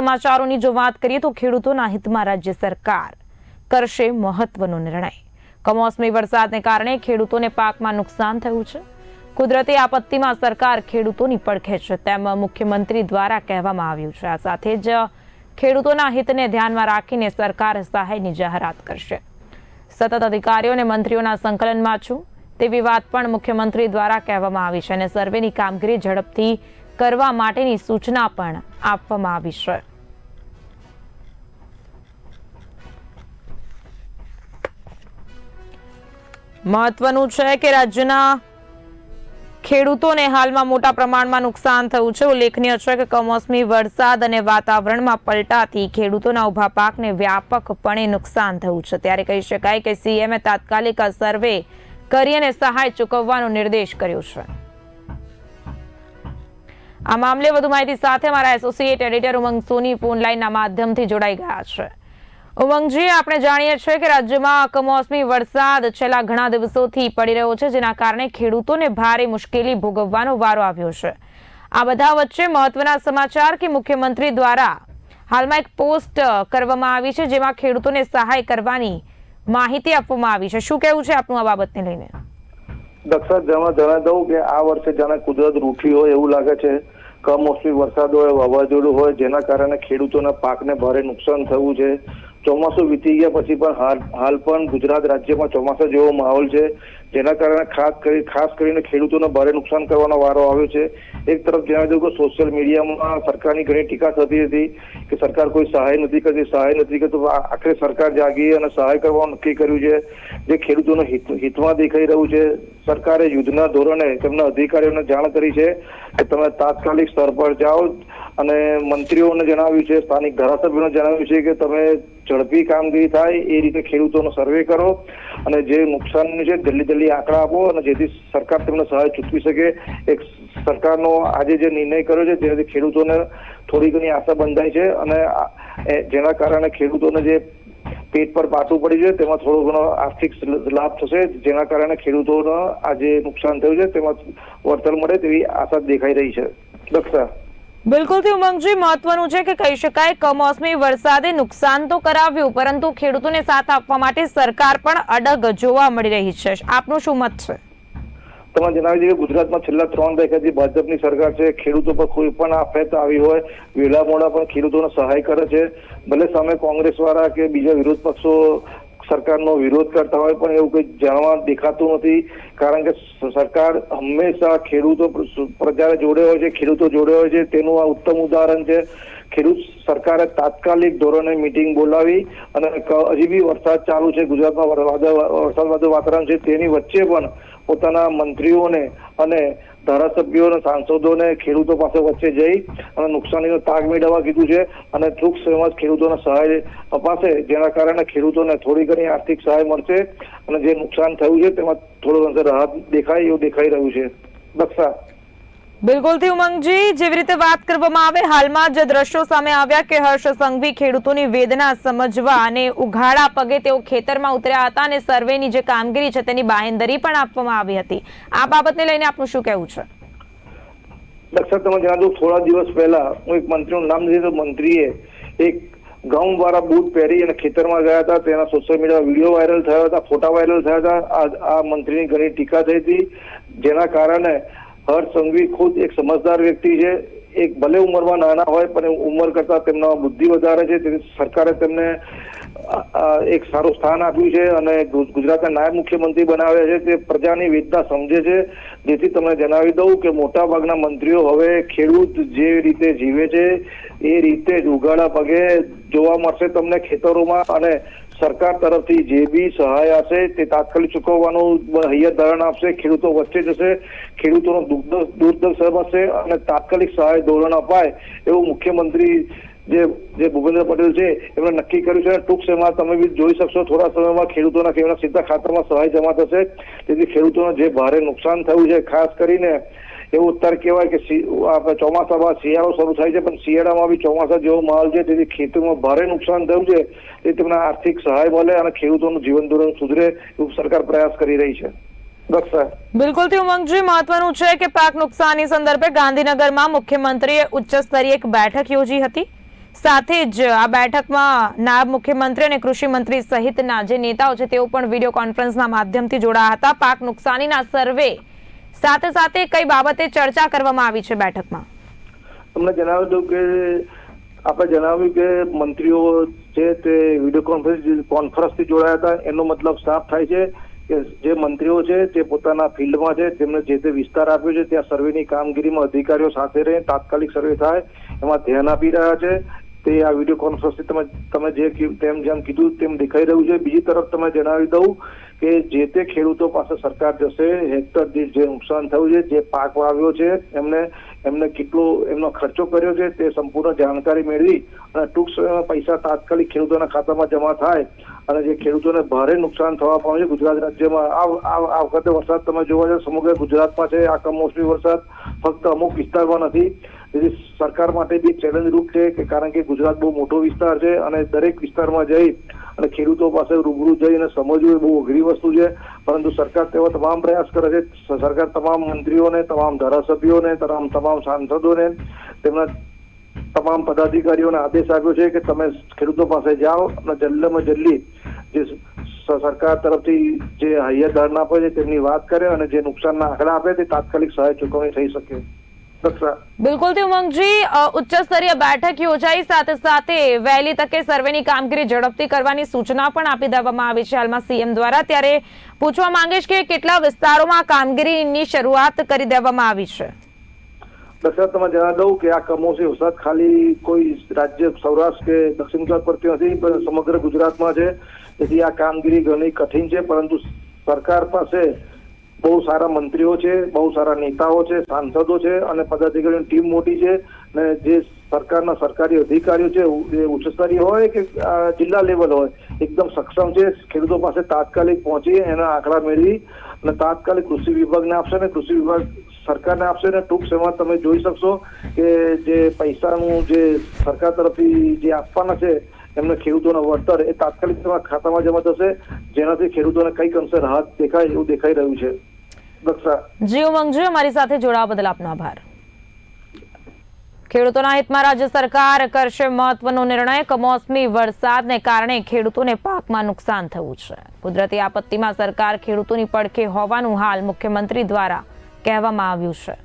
સમાચારોની જો વાત કરીએ તો ખેડૂતોના હિતમાં રાજ્ય સરકાર કરશે મહત્વનો નિર્ણય. કમોસમી વરસાદને કારણે ખેડૂતોને પાકમાં નુકસાન થયું છે. કુદરતી આપત્તિમાં સરકાર ખેડૂતોની પડખે છે તેમ મુખ્યમંત્રી દ્વારા કહેવામાં આવ્યું છે. આ સાથે જ ખેડૂતોના હિતને ધ્યાનમાં રાખીને સરકાર સહાયની જાહેરાત કરશે. સતત અધિકારીઓ અને મંત્રીઓના સંકલનમાં છું તેવી વાત પણ મુખ્યમંત્રી દ્વારા કહેવામાં આવી છે અને સર્વેની કામગીરી ઝડપથી કરવા માટેની સૂચના પણ આપવામાં આવી છે. મહત્વનું છે કે રાજ્યના ખેડૂતોને હાલમાં મોટા પ્રમાણમાં નુકસાન થયું છે. ઉલ્લેખનીય છે કે કમોસમી વરસાદ અને વાતાવરણમાં પલટાથી ખેડૂતોના ઊભા પાકને વ્યાપકપણે નુકસાન થયું છે. ત્યારે કહી શકાય કે સીએમએ તાત્કાલિક સર્વે કરી અને સહાય ચૂકવવાનો નિર્દેશ કર્યો છે. આ મામલે વધુ માહિતી સાથે મારા associate editor Umang Soni phone લાઈનના માધ્યમથી જોડાઈ ગયા છે. ઉમંગજી, આપણે જાણીએ છીએ કે રાજ્યમાં કમોસમી વરસાદ છેલ્લા ઘણા દિવસોથી પડી રહ્યો છે, જેના કારણે ખેડૂતોને ભારે મુશ્કેલી ભોગવવાનો વારો આવ્યો છે. આ બધા વચ્ચે મહત્વના સમાચાર કે મુખ્યમંત્રી દ્વારા હાલમાં એક પોસ્ટ કરવામાં આવી છે, જેમાં ખેડૂતોને સહાય કરવાની માહિતી આપવામાં આવી છે. શું કહેવું છે આપનું આ બાબતને લઈને? દક્ષા જણા દઉં કે આ વર્ષે જાણે કુદરત રૂઠી હોય એવું લાગે છે. કમોસમી વરસાદ હોય વાવાઝોડું હોય જેના કારણે ખેડૂતોના પાકને ભારે નુકસાન થયું છે. ચોમાસું વીતી ગયા પછી પણ હાલ પણ ગુજરાત રાજ્યમાં ચોમાસા જેવો માહોલ છે. જેના કારણે ખાસ કરી, ખાસ કરીને ખેડૂતોને ભારે નુકસાન કરવાનો વારો આવ્યો છે. એક તરફ જણાવી દઉં કે સોશિયલ મીડિયામાં સરકારની ઘણી ટીકા થતી હતી કે સરકાર કોઈ સહાય નથી કરતી, સહાય નથી કરતી આખરે સરકાર જાગી અને સહાય કરવાનું નક્કી કર્યું છે. જે ખેડૂતોના હિત, હિતમાં દેખાઈ રહ્યું છે. સરકારે યુદ્ધના ધોરણે તેમના અધિકારીઓને જાણ કરી છે કે તમે તાત્કાલિક સ્તર પર જાઓ. અને મંત્રીઓને જણાવ્યું છે, સ્થાનિક ધારાસભ્યોને જણાવ્યું છે કે તમે ઝડપી કામગીરી થાય એ રીતે ખેડૂતોનો સર્વે કરો અને જે નુકસાનનું છે જલ્દી જલ્દી આંકડા આપો અને જેથી સરકાર તેમને સહાય ચૂકવી શકે. એક સરકારનો આજે જે નિર્ણય કર્યો છે તેનાથી ખેડૂતોને થોડી ઘણી આશા બંધાય છે અને જેના કારણે ખેડૂતોને જે પેટ પર પાટું પડી છે, તેમાં થોડો ઘણો આર્થિક લાભ થશે. જેના કારણે ખેડૂતોને આજે નુકસાન થયું છે, તેમાં વળતર મળે તેવી આશા દેખાઈ રહી છે. દક્ષા બિલકુલથી ઉમંગજી મહત્વનું છે કે કહી શકાય કમોસમી વરસાદે નુકસાન તો કરાવ્યું, પરંતુ ખેડૂતોને સાથ આપવા માટે સરકાર પણ અડગ જોવા મળી રહી છે. આપનું શું મત છે? તમે જણાવી દઈએ કે ગુજરાતમાં છેલ્લા ત્રણ દાયકાથી ભાજપની સરકાર છે. ખેડૂતો પર કોઈ પણ આફત આવી હોય, વેલા મોડા પણ ખેડૂતોને સહાય કરે છે. ભલે સામે કોંગ્રેસ વાળા કે બીજા વિરોધ પક્ષો સરકારનો વિરોધ કરતા હોય પણ એવું કંઈ જાણવા દેખાતું નથી. કારણ કે સરકાર હંમેશા ખેડૂતો પ્ર- પ્રજા જોડે હોય છે, ખેડૂતો જોડે હોય છે. તેનું આ ઉત્તમ ઉદાહરણ છે, ખેડૂત સરકારે તાત્કાલિક ધોરણે મિટિંગ બોલાવી અને હજી બી વરસાદ ચાલુ છે. ગુજરાતમાં વર- વરસાદ વાતાવરણ છે. તેની વચ્ચે પણ પોતાના મંત્રીઓને અને ધારાસભ્યોને, સાંસદોને, ખેડૂતો પાસે વચ્ચે જઈ અને નુકસાનીનો તાગ મેળવવા કીધું છે અને ટૂંક સમયમાં ખેડૂતોને સહાય અપાશે, જેના કારણે ખેડૂતોને થોડી ઘણી આર્થિક સહાય મળશે અને જે નુકસાન થયું છે તેમાં થોડો અંશે રાહત દેખાય એવું દેખાઈ રહ્યું છે. દક્ષા બિલકુલથી ઉમંગજી, જેવી રીતે વાત કરવામાં આવે, હાલમાં જે દ્રશ્યો સામે આવ્યા કે હર્ષ સંઘવી ખેડૂતોની વેદના સમજવા અને ઉઘાડા પગે તેઓ ખેતરમાં ઉતર્યા હતા અને સર્વેની જે કામગીરી છે તેની બાહેંધરી પણ આપવામાં આવી હતી. આ બાબતને લઈને આપનું શું કહેવું છે? દક્ષર તમે જણાવ્યું થોડા દિવસ પહેલા હું એક મંત્રીનું નામ લીધું મંત્રીએ એક ગાઉન વાળા બૂટ પહેરી અને ખેતરમાં ગયા હતા. તેના સોશિયલ મીડિયા વીડિયો વાયરલ થયા હતા, ફોટા વાયરલ થયા હતા. આ મંત્રીની ઘણી ટીકા થઈ હતી, જેના કારણે હર્ષ સંઘવી ખુદ એક સમજદાર વ્યક્તિ છે. એક ભલે ઉંમરમાં નાના હોય, પણ ઉંમર કરતા તેમના બુદ્ધિ વધારે છે. તેથી સરકારે તેમને એક સારું સ્થાન આપ્યું છે અને ગુજરાતના નાયબ મુખ્યમંત્રી બનાવ્યા છે. તે પ્રજાની વેદના સમજે છે. જેથી તમને જણાવી દઉં કે મોટા ભાગના મંત્રીઓ હવે ખેડૂત જે રીતે જીવે છે, એ રીતે જ ઉગાડા પગે જોવા મળશે તમને ખેતરોમાં. અને સરકાર તરફથી જે બી સહાય હશે તે તાત્કાલિક ચૂકવવાનું હૈયત ધારણ આપશે, ખેડૂતો વચ્ચે જશે, ખેડૂતોનો દુર્દ દુર્દશ સમજશે અને તાત્કાલિક સહાય ધોરણ અપાય એવું મુખ્યમંત્રી જે જે ભૂપેન્દ્ર પટેલ છે, એમણે નક્કી કર્યું છે અને ટૂંક સમયમાં તમે બી જોઈ શકશો, થોડા સમયમાં ખેડૂતોના કેવડા સીધા ખાતામાં સહાય જમા થશે. તેથી ખેડૂતોને જે ભારે નુકસાન થયું છે, ખાસ કરીને એવું ઉત્તર કહેવાય કે આપણે ચોમાસામાં શિયાળો શરૂ થાય છે, પણ શિયાળામાં બી ચોમાસા જેવો માહોલ છે, તેથી ખેતીમાં ભારે નુકસાન થયું છે, તે તેમને આર્થિક સહાય મળે અને ખેડૂતોનું જીવન ધોરણ સુધરે એવું સરકાર પ્રયાસ કરી રહી છે. બિલકુલ, થી ઉમંગજી, મહત્વનું છે કે પાક નુકસાની સંદર્ભે ગાંધીનગરમાં મુખ્યમંત્રીએ ઉચ્ચ સ્તરીય એક બેઠક યોજી હતી. સાથે જ આ બેઠકમાં નાયબ મુખ્યમંત્રી અને કૃષિ મંત્રી સહિતના જે નેતાઓ છે, તેઓ પણ વીડિયો કોન્ફરન્સના માધ્યમથી જોડાયા હતા. પાક નુકસાનીના સર્વે સાથે સાથે કઈ બાબતે ચર્ચા કરવામાં આવી છે બેઠકમાં? તમને જણાવી દઉં કે, આપણે જણાવ્યું કે મંત્રીઓ છે, તે વીડિયો કોન્ફરન્સ, કોન્ફરન્સથી જોડાયા હતા. એનો મતલબ સાફ થાય છે કે જે મંત્રીઓ છે, તે પોતાના ફિલ્ડમાં છે. તેમને જે તે વિસ્તાર આપ્યો છે, ત્યાં સર્વેની કામગીરીમાં અધિકારીઓ સાથે રહી તાત્કાલિક સર્વે થાય, એમાં ધ્યાન આપી રહ્યા છે. તે આ વીડિયો કોન્ફરન્સથી તમે તમે જે તેમ જેમ કીધું તેમ દેખાઈ રહ્યું છે. બીજી તરફ તમે જણાવી દઉં કે જે તે ખેડૂતો પાસે સરકાર જશે, હેક્ટર દીઠ જે નુકસાન થયું છે, જે પાક વાવ્યો છે, એમને એમને કેટલો એમનો ખર્ચો કર્યો છે, તે સંપૂર્ણ જાણકારી મેળવી અને ટૂંક સમયમાં પૈસા તાત્કાલિક ખેડૂતોના ખાતામાં જમા થાય અને જે ખેડૂતોને ભારે નુકસાન થવા પામ્યું છે ગુજરાત રાજ્યમાં. આ વખતે વરસાદ તમે જોવા છો સમગ્ર ગુજરાતમાં છે. આ કમોસમી વરસાદ ફક્ત અમુક વિસ્તારમાં નથી. તેથી સરકાર માટે બી ચેલેન્જ રૂપ છે કે કારણ કે ગુજરાત બહુ મોટો વિસ્તાર છે અને દરેક વિસ્તારમાં જઈ અને ખેડૂતો પાસે રૂબરૂ જઈ અને સમજવું એ બહુ અઘરી વસ્તુ છે. પરંતુ સરકાર તેવા તમામ પ્રયાસ કરે છે. સરકાર તમામ મંત્રીઓને, તમામ ધારાસભ્યોને, તમામ તમામ સાંસદોને, તેમના તમામ પદાધિકારીઓને આદેશ આપ્યો છે કે તમે ખેડૂતો પાસે જાઓ અને જલ્દીમાં જલ્દી જે સરકાર તરફથી જે હૈયાધારણા આપે છે તેમની વાત કરે અને જે નુકસાનના આંકડા આપે તે તાત્કાલિક સહાય ચૂકવણી થઈ શકે. બિલકુલથી ઉમંગજી ઉચ્ચ સ્તરીય બેઠક યોજાઈ સાથે સાથે વહેલી તકે સર્વેની કામગીરી ઝડપથી કરવાની સૂચના પણ આપી દેવામાં આવી છે હાલમાં સીએમ દ્વારા ત્યારે પૂછવા માંગીશ કે કેટલા વિસ્તારોમાં કામગીરીની શરૂઆત કરી દેવામાં આવી છે દશરથ તમે જણાવી દઉં કે આ કમોસમી વરસાદ ખાલી કોઈ રાજ્ય સૌરાષ્ટ્ર કે દક્ષિણ ગુજરાત પરથી નથી પણ સમગ્ર ગુજરાતમાં છે તેથી આ કામગીરી ઘણી કઠિન છે પરંતુ સરકાર પાસે બહુ સારા મંત્રીઓ છે, બહુ સારા નેતાઓ છે, સાંસદો છે અને પદાધિકારીઓની ટીમ મોટી છે ને જે સરકારના સરકારી અધિકારીઓ છે, એ ઉચ્ચ સ્તરીય હોય કે જિલ્લા લેવલ હોય, એકદમ સક્ષમ છે, ખેડૂતો પાસે તાત્કાલિક પહોંચી એના આંકડા મેળવી અને તાત્કાલિક કૃષિ વિભાગને આપશે ને કૃષિ વિભાગ સરકારને આપશે ને ટૂંક સમયમાં તમે જોઈ શકશો કે જે પૈસાનું જે સરકાર તરફથી જે આપવાના છે એમને ખેડૂતોના વળતર એ તાત્કાલિક ખાતામાં જમા થશે. જેનાથી ખેડૂતોને કંઈક અંશે રાહત દેખાય એવું દેખાઈ રહ્યું છે. જી ઉમંગજી અમારી સાથે જોડાવા બદલ આપનો આભાર. ખેડૂતોના હિતમાં રાજ્ય સરકાર કરશે મહત્વનો નિર્ણય. કમોસમી વરસાદને કારણે ખેડૂતોને પાકમાં નુકસાન થયું છે. કુદરતી આપત્તિમાં સરકાર ખેડૂતોની પડખે હોવાનું હાલ મુખ્યમંત્રી દ્વારા કહેવામાં આવ્યું છે.